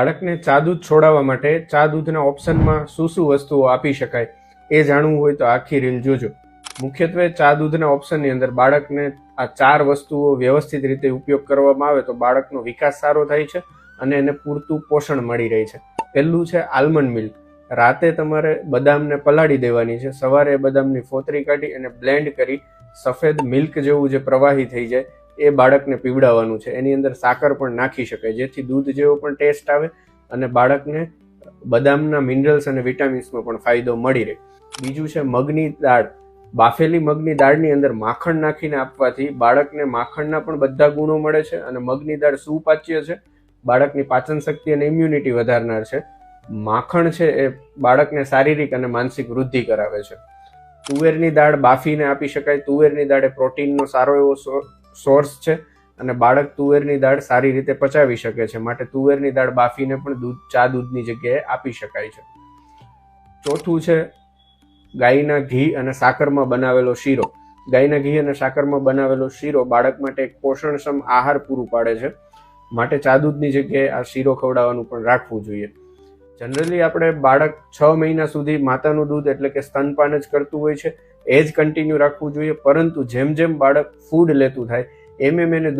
બાળકને ચા દૂધ છોડાવવા માટે ચા દૂધના ઓપ્શનમાં શું શું વસ્તુઓ આપી શકાય એ જાણવું હોય તો આખી રીલ જોજો. મુખ્યત્વે ચા દૂધના ઓપ્શનની અંદર બાળકને આ ચાર વસ્તુઓ વ્યવસ્થિત રીતે ઉપયોગ કરવામાં આવે તો બાળકનો વિકાસ સારો થાય છે અને એને પૂરતું પોષણ મળી રહે છે. પહેલું છે આલમંડ મિલ્ક. રાતે તમારે બદામને પલાળી દેવાની છે. સવારે બદામની ફોતરી કાઢી અને બ્લેન્ડ કરી સફેદ મિલ્ક જેવું જે પ્રવાહી થઈ જાય એ બાળકને પીવડાવવાનું છે. એની અંદર સાકર પણ નાખી શકાય, જેથી દૂધ જેવો પણ ટેસ્ટ આવે અને બાળકને બદામના મિનરલ્સ અને વિટામિન્સનો પણ ફાયદો મળી રહે. બીજું છે મગની દાળ. બાફેલી મગની દાળની અંદર માખણ નાખીને આપવાથી બાળકને માખણના પણ બધા ગુણો મળે છે અને મગની દાળ સુપાચ્ય છે. બાળકની પાચન શક્તિ અને ઇમ્યુનિટી વધારનાર છે. માખણ છે એ બાળકને શારીરિક અને માનસિક વૃદ્ધિ કરાવે છે. તુવેરની દાળ બાફીને આપી શકાય. તુવેરની દાળે પ્રોટીનનો સારો એવો સોર્સ છે અને બાળક તુવેરની દાળ સારી રીતે પચાવી શકે છે. માટે તુવેરની દાળ બાફીને પણ દૂધ, ચા દૂધની જગ્યાએ આપી શકાય છે. ચોથું છે ગાયના ઘી અને સાકરમાં બનાવેલો શીરો. ગાયના ઘી અને સાકરમાં બનાવેલો શીરો બાળક માટે એક પોષણક્ષમ આહાર પૂરું પાડે છે. માટે ચા દૂધની જગ્યાએ આ શીરો ખવડાવવાનું પણ રાખવું જોઈએ. જનરલી આપણે બાળક છ મહિના સુધી માતાનું દૂધ એટલે કે સ્તનપાન જ કરતું હોય છે. એ જ કન્ટિન્યુ રાખવું જોઈએ. પરંતુ જેમ જેમ બાળક ફૂડ લેતું થાય, એમ એમ એને